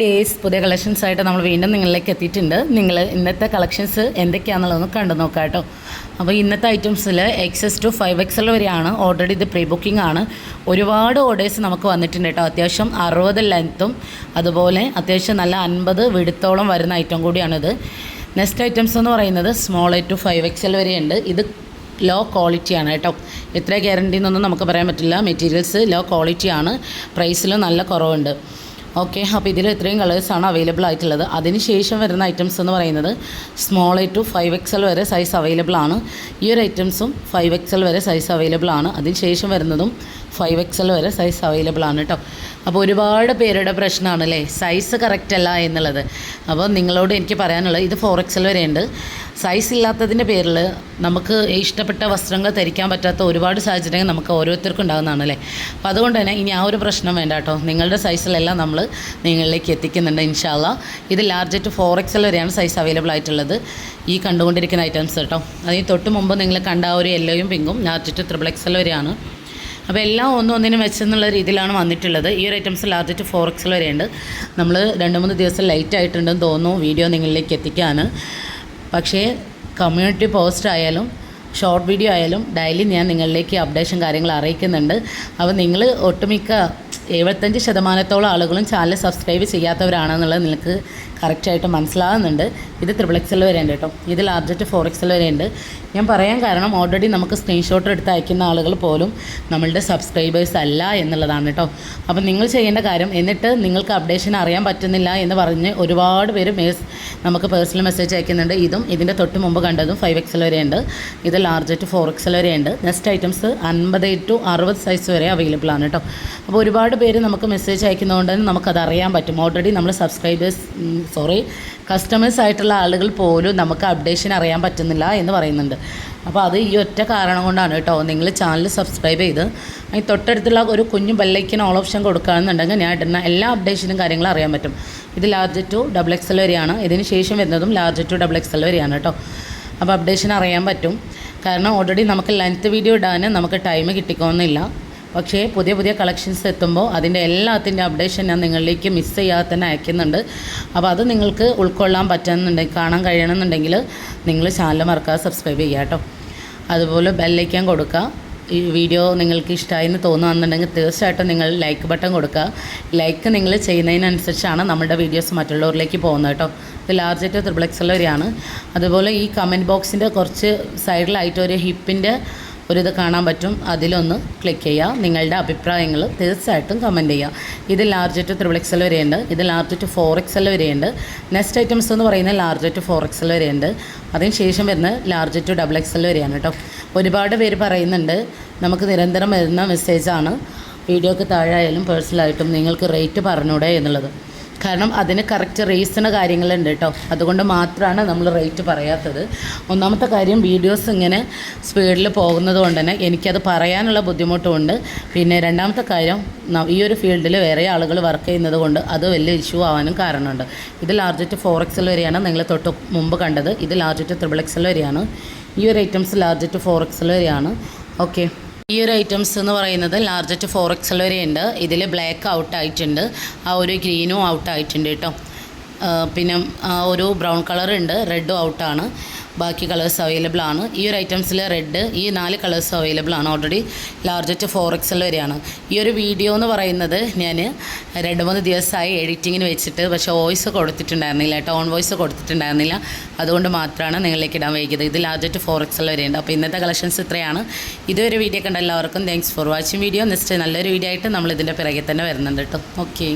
Days പുതിയ collections ആയിട്ട് നമ്മൾ വീണ്ടും നിങ്ങളിലേക്ക് എത്തിയിട്ടുണ്ട്. നിങ്ങൾ ഇന്നത്തെ കളക്ഷൻസ് എന്തൊക്കെയാണെന്നുള്ളതൊന്ന് കണ്ടു നോക്കാം കേട്ടോ. അപ്പോൾ ഇന്നത്തെ ഐറ്റംസിൽ എക്സസ് ടു ഫൈവ് എക്സൽ വരെയാണ് ഓൾറെഡി ഇത് പ്രീ ബുക്കിംഗ് ആണ്. ഒരുപാട് ഓർഡേഴ്സ് നമുക്ക് വന്നിട്ടുണ്ട് കേട്ടോ. അത്യാവശ്യം അറുപത് ലെങ്ത്തും അതുപോലെ അത്യാവശ്യം നല്ല അൻപത് വിടുത്തോളം വരുന്ന ഐറ്റം കൂടിയാണിത് നെക്സ്റ്റ് ഐറ്റംസ് എന്ന് പറയുന്നത് small a to five XL വരെയുണ്ട്. ഇത് ലോ ക്വാളിറ്റിയാണ് കേട്ടോ. എത്ര ഗ്യാരണ്ടി എന്നൊന്നും നമുക്ക് പറയാൻ പറ്റില്ല. മെറ്റീരിയൽസ് ലോ ക്വാളിറ്റിയാണ് പ്രൈസിലും നല്ല കുറവുണ്ട്. ഓക്കെ അപ്പോൾ ഇതിൽ ഇത്രയും കളേഴ്സാണ് അവൈലബിൾ ആയിട്ടുള്ളത്. അതിന് ശേഷം വരുന്ന ഐറ്റംസ് എന്ന് പറയുന്നത് small a to five XL വരെ സൈസ് അവൈലബിൾ ആണ്. ഈ ഒരു ഐറ്റംസും ഫൈവ് എക്സൽ വരെ സൈസ് അവൈലബിൾ ആണ്. അതിന് ശേഷം വരുന്നതും ഫൈവ് എക്സൽ വരെ സൈസ് അവൈലബിൾ ആണ് കേട്ടോ അപ്പോൾ ഒരുപാട് പേരുടെ പ്രശ്നമാണ് അല്ലേ സൈസ് കറക്റ്റ് അല്ല എന്നുള്ളത്. അപ്പോൾ നിങ്ങളോട് എനിക്ക് പറയാനുള്ളത് ഇത് ഫോർ എക്സൽ വരെ ഉണ്ട് സൈസ് ഇല്ലാത്തതിന്റെ പേരിൽ നമുക്ക് ഇഷ്ടപ്പെട്ട വസ്ത്രങ്ങൾ ധരിക്കാൻ പറ്റാത്ത ഒരുപാട് സാഹചര്യങ്ങൾ നമുക്ക് ഓരോരുത്തർക്കും ഉണ്ടാകുന്നതാണ് അല്ലേ? അപ്പോൾ അതുകൊണ്ട് തന്നെ ഇനി ആ ഒരു പ്രശ്നം വേണ്ട കേട്ടോ. നിങ്ങളുടെ സൈസിലെല്ലാം നമ്മൾ നിങ്ങളിലേക്ക് എത്തിക്കുന്നുണ്ട് ഇൻഷാല്ല ഇത് ലാർജ് ടു ഫോർ എക്സൽ വരെയാണ് സൈസ് അവൈലബിൾ ആയിട്ടുള്ളത്. ഈ കണ്ടുകൊണ്ടിരിക്കുന്ന ഐറ്റംസ് കേട്ടോ. അതിന് തൊട്ട് മുമ്പ് നിങ്ങൾ കണ്ട ആ ഒരു യെല്ലോയും പിങ്കും ലാർജ് ടു ത്രിബിൾ എക്സൽ വരെയാണ്. അപ്പോൾ എല്ലാം ഒന്നും ഒന്നിനും വെച്ചെന്നുള്ള രീതിയിലാണ് വന്നിട്ടുള്ളത്. ഈ ഒരു items large to four XL വരെയുണ്ട്. നമ്മൾ രണ്ട് മൂന്ന് ദിവസം ലൈറ്റ് ആയിട്ടുണ്ടെന്ന് തോന്നുന്നു വീഡിയോ നിങ്ങളിലേക്ക് എത്തിക്കാൻ പക്ഷേ കമ്മ്യൂണിറ്റി പോസ്റ്റ് ആയാലും ഷോർട്ട് വീഡിയോ ആയാലും ഡെയിലി ഞാൻ നിങ്ങളിലേക്ക് അപ്ഡേഷൻ കാര്യങ്ങൾ അറിയിക്കുന്നുണ്ട്. അപ്പോൾ നിങ്ങൾ ഒട്ടുമിക്ക എഴുപത്തഞ്ച് ശതമാനത്തോളം ആളുകളും ചാനൽ സബ്സ്ക്രൈബ് ചെയ്യാത്തവരാണെന്നുള്ളത് നിങ്ങൾക്ക് കറക്റ്റായിട്ട് മനസ്സിലാകുന്നുണ്ട്. ഇത് ത്രിബിൾ എക്സൽ വരെ ഉണ്ട് കേട്ടോ. ഇത് ലാർജറ്റ് ഫോർ എക്സൽ വരെ ഉണ്ട് ഞാൻ പറയാൻ കാരണം ഓൾറെഡി നമുക്ക് സ്ക്രീൻഷോട്ട് എടുത്ത് അയക്കുന്ന ആളുകൾ പോലും നമ്മളുടെ സബ്സ്ക്രൈബേഴ്സ് അല്ല എന്നുള്ളതാണ് കേട്ടോ. അപ്പം നിങ്ങൾ ചെയ്യേണ്ട കാര്യം എന്നിട്ട് നിങ്ങൾക്ക് അപ്ഡേഷൻ അറിയാൻ പറ്റുന്നില്ല എന്ന് പറഞ്ഞ് ഒരുപാട് പേര് മേസ് നമുക്ക് പേഴ്സണൽ മെസ്സേജ് അയക്കുന്നുണ്ട്. ഇതും ഇതിന്റെ തൊട്ട് മുമ്പ് കണ്ടതും ഫൈവ് എക്സൽ വരെ ഉണ്ട് ഇത് ലാർജറ്റ് ഫോർ എക്സൽ വരെ ഉണ്ട് നെക്സ്റ്റ് ഐറ്റംസ് അൻപത് ടു അറുപത് സൈസ് വരെ അവൈലബിൾ ആണ് കേട്ടോ. അപ്പോൾ ഒരുപാട് പേര് നമുക്ക് മെസ്സേജ് അയക്കുന്നതുകൊണ്ട് തന്നെ നമുക്കത് അറിയാൻ പറ്റും. ഓൾറെഡി നമ്മൾ സബ്സ്ക്രൈബേഴ്സ് സോറി കസ്റ്റമേഴ്സ് ആയിട്ടുള്ള ആളുകൾ പോലും നമുക്ക് അപ്ഡേഷൻ അറിയാൻ പറ്റുന്നില്ല എന്ന് പറയുന്നുണ്ട്. അപ്പോൾ അത് ഈ ഒറ്റ കാരണം കൊണ്ടാണ് കേട്ടോ നിങ്ങൾ ചാനൽ സബ്സ്ക്രൈബ് ചെയ്ത്. അതിന് തൊട്ടടുത്തുള്ള ഒരു കുഞ്ഞു ബെല്ലൈക്കിന് ഓൾ ഓപ്ഷൻ കൊടുക്കുകയാണെന്നുണ്ടെങ്കിൽ ഞാൻ ഇടുന്ന എല്ലാ അപ്ഡേഷനും കാര്യങ്ങളും അറിയാൻ പറ്റും. ഇത് ലാർജ് ടു ഡബിൾ എക്സൽ വരെയാണ്. ഇതിന് ശേഷം വരുന്നതും ലാർജ് ടു ഡബിൾ എക്സൽ വരെയാണ് കേട്ടോ. അപ്പോൾ അപ്ഡേഷൻ അറിയാൻ പറ്റും. കാരണം ഓൾറെഡി നമുക്ക് ലെങ്ത്ത് വീഡിയോ ഇടാൻ നമുക്ക് ടൈം കിട്ടിക്കോന്നില്ല. പക്ഷേ പുതിയ പുതിയ കളക്ഷൻസ് എത്തുമ്പോൾ അതിന്റെ എല്ലാത്തിന്റെ അപ്ഡേഷൻ ഞാൻ നിങ്ങളിലേക്ക് മിസ് ചെയ്യാതെ തന്നെ അയക്കുന്നുണ്ട്. അപ്പോൾ അത് നിങ്ങൾക്ക് ഉൾക്കൊള്ളാൻ പറ്റുന്നുണ്ടെങ്കിൽ കാണാൻ കഴിയണമെന്നുണ്ടെങ്കിൽ നിങ്ങൾ ചാനൽ മറക്കാതെ സബ്സ്ക്രൈബ് ചെയ്യുക കേട്ടോ. അതുപോലെ ബെല്ലൈക്കാൻ കൊടുക്കുക. ഈ വീഡിയോ നിങ്ങൾക്ക് ഇഷ്ടമായി എന്ന് തോന്നുകയാണെന്നുണ്ടെങ്കിൽ തീർച്ചയായിട്ടും നിങ്ങൾ ലൈക്ക് ബട്ടൺ കൊടുക്കുക. ലൈക്ക് നിങ്ങൾ ചെയ്യുന്നതിനനുസരിച്ചാണ് നമ്മുടെ വീഡിയോസ് മറ്റുള്ളവരിലേക്ക് പോകുന്നത് കേട്ടോ. ഇത് ലാർജ് ആയിട്ട് ഉള്ളവരെയാണ്. അതുപോലെ ഈ കമന്റ് ബോക്സിന്റെ കുറച്ച് സൈഡിലായിട്ട് ഒരു ഹിപ്പിന്റെ ഒരിത് കാണാൻ പറ്റും. അതിലൊന്ന് ക്ലിക്ക് ചെയ്യുക. നിങ്ങളുടെ അഭിപ്രായങ്ങൾ തീർച്ചയായിട്ടും കമന്റ് ചെയ്യുക. ഇത് ലാർജ് ടു ത്രിബിൾ എക്സൽ വരെയുണ്ട്. ഇത് ലാർജ് ടു ഫോർ എക്സൽ വരെയുണ്ട്. നെക്സ്റ്റ് ഐറ്റംസ് എന്ന് പറയുന്നത് ലാർജ് ടു ഫോർ എക്സൽ വരെയുണ്ട്. അതിന് ശേഷം വരുന്നത് ലാർജ് ടു ഡബിൾ എക്സൽ വരെയാണ് കേട്ടോ. ഒരുപാട് പേര് പറയുന്നുണ്ട്. നമുക്ക് നിരന്തരം വരുന്ന മെസ്സേജാണ് വീഡിയോക്ക് താഴെ ആയാലും പേഴ്സണലായിട്ടും നിങ്ങൾക്ക് റേറ്റ് പറഞ്ഞൂടെ എന്നുള്ളത്. കാരണം അതിന് കറക്റ്റ് റീസണ് കാര്യങ്ങളുണ്ട് കേട്ടോ അതുകൊണ്ട് മാത്രമാണ് നമ്മൾ റേറ്റ് പറയാത്തത്. ഒന്നാമത്തെ കാര്യം വീഡിയോസ് ഇങ്ങനെ സ്പീഡിൽ പോകുന്നത് കൊണ്ട് തന്നെ എനിക്കത് പറയാനുള്ള ബുദ്ധിമുട്ടുമുണ്ട്. പിന്നെ രണ്ടാമത്തെ കാര്യം ഈ ഒരു ഫീൽഡിൽ വേറെ ആളുകൾ വർക്ക് ചെയ്യുന്നത് കൊണ്ട് അത് വലിയ ഇഷ്യൂ ആവാനും കാരണമുണ്ട്. ഇത് ലാർജറ്റ് ഫോർ എക്സൽ വരെയാണ് നിങ്ങൾ തൊട്ട് മുമ്പ് കണ്ടത്. ഇത് ലാർജറ്റ് ത്രിബിൾ എക്സൽ വരെയാണ്. ഈ ഒരു items large to four XL വരെയാണ്. ഓക്കെ ഈ ഒരു ഐറ്റംസ് എന്ന് പറയുന്നത് ലാർജ് ടു ഫോർ എക്സൽ വരെ ഉണ്ട്. ഇതിൽ ബ്ലാക്ക് ഔട്ട് ആയിട്ടുണ്ട്. ആ ഒരു ഗ്രീനും ഔട്ട് ആയിട്ടുണ്ട് കേട്ടോ. പിന്നെ ഒരു ബ്രൗൺ കളർ ഉണ്ട്. റെഡും ഔട്ടാണ് ബാക്കി കളേഴ്സ് അവൈലബിൾ ആണ്. ഈ ഒരു ഐറ്റംസിൽ റെഡ് ഈ നാല് കളേഴ്സ് അവൈലബിൾ ആണ് already largest to four XL വരെയാണ് ഈ ഒരു വീഡിയോ എന്ന് പറയുന്നത് ഞാൻ രണ്ട് മൂന്ന് ദിവസമായി എഡിറ്റിങ്ങിന് വെച്ചിട്ട് പക്ഷേ വോയിസ് കൊടുത്തിട്ടുണ്ടായിരുന്നില്ല ടോൺ വോയിസ് കൊടുത്തിട്ടുണ്ടായിരുന്നില്ല. അതുകൊണ്ട് മാത്രമാണ് നിങ്ങളിലേക്ക് ഇടാൻ വൈകിയത്. ഇത് ലാർജറ്റ് ഫോർ എക്സൽ വരെയുണ്ട്. അപ്പോൾ ഇന്നത്തെ കളക്ഷൻസ് ഇത്രയാണ്. ഇതൊരു വീഡിയോ കണ്ട എല്ലാവർക്കും thanks for watching video next നല്ലൊരു വീഡിയോ ആയിട്ട് നമ്മൾ ഇതിന്റെ പിറകെ തന്നെ വരുന്നുണ്ട് കേട്ടോ. ഓക്കെ